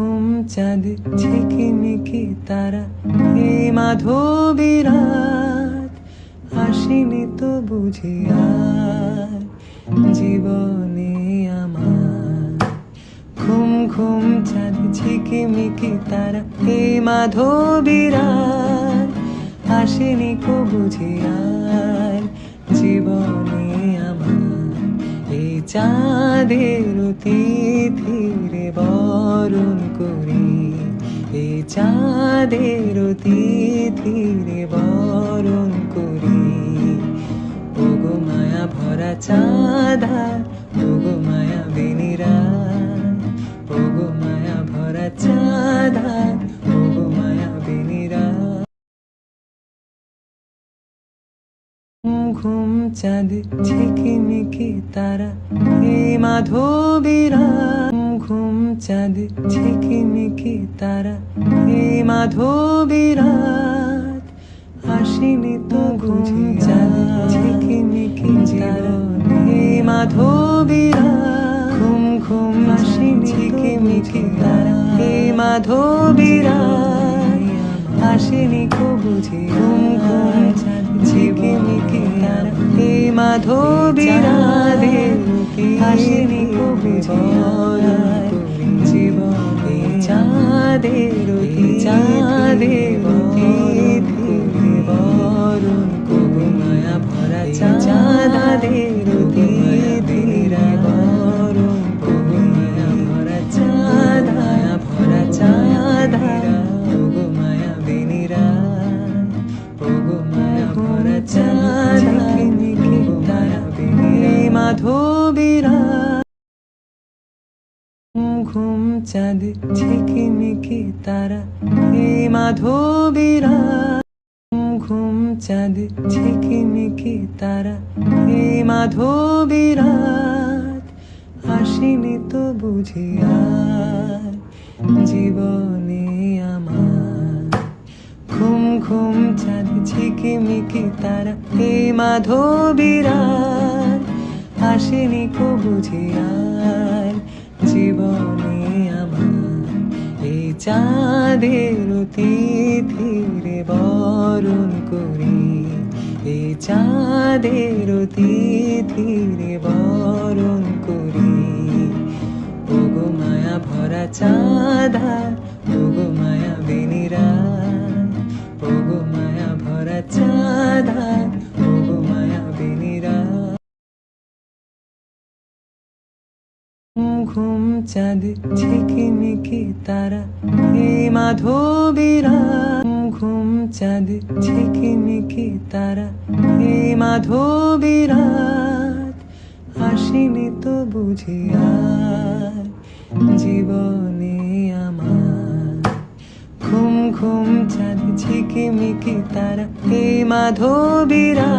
ঘুম চাঁদ, ঝিকিমিকি তারা, হে মাধবীরাত, আসিনি তো বুঝি আর জীবনে আমার। ঘুম ঘুম চাঁদ, ঝিকিমিকি তারা, হে মাধবীরাত, আসেনি কো বুঝি চাঁদের তিথিরে বরণ করি, এ চাঁদের তিথিরে বরণ করি। ওগো মায়া ভরা চাঁদা, ওগো মায়া বেনিরা। ঘুম চাঁদ ঝিকিমিকি তারা হে মাধবীরা। ঘুম চাঁদ ঝিকিমিকি তারা হে মাধবীরা। আসিনি তো ঘুম চাঁদ ঝিকিমিকি তারা হে মাধবীরা। ঘুম ঘুম আসিনি ঝিকিমিকি তারা হে মাধবীরা। আসেনি কো বুঝি ঘুম ঘুম ঝিকিমিকি তারা হে মাধবীরা রে আসেনি কো বুঝি জীবনে চাঁদের চাঁদের মাধবীরা ঘুম চাঁদ ঝিকিমিকি তারা হে মাধবীরা ঘুম চাঁদ ঝিকিমিকি তারা, হে মাধবীরা আসিনি তো বুঝি আর জীবনে আমার ঘুম ঘুম চাঁদ ঝিকিমিকি তারা হে মাধবীরা আসেনি কো বুঝি আর জীবনে আমার। এই চাঁদের তিথিরে বরণ করি, এই চাঁদের তিথিরে বরণ করি। ওগো মায়া ভরা চাঁদা চাঁদ ঝিকিমিকি তারা হে মাধবীরা ঘুম চাঁদ ঝিকিমিকি তারা হে মাধবীরা আসিনি তো বুঝি আর জীবনে আমার। ঘুম ঘুম চাঁদ ঝিকিমিকি তারা হে মাধবীরা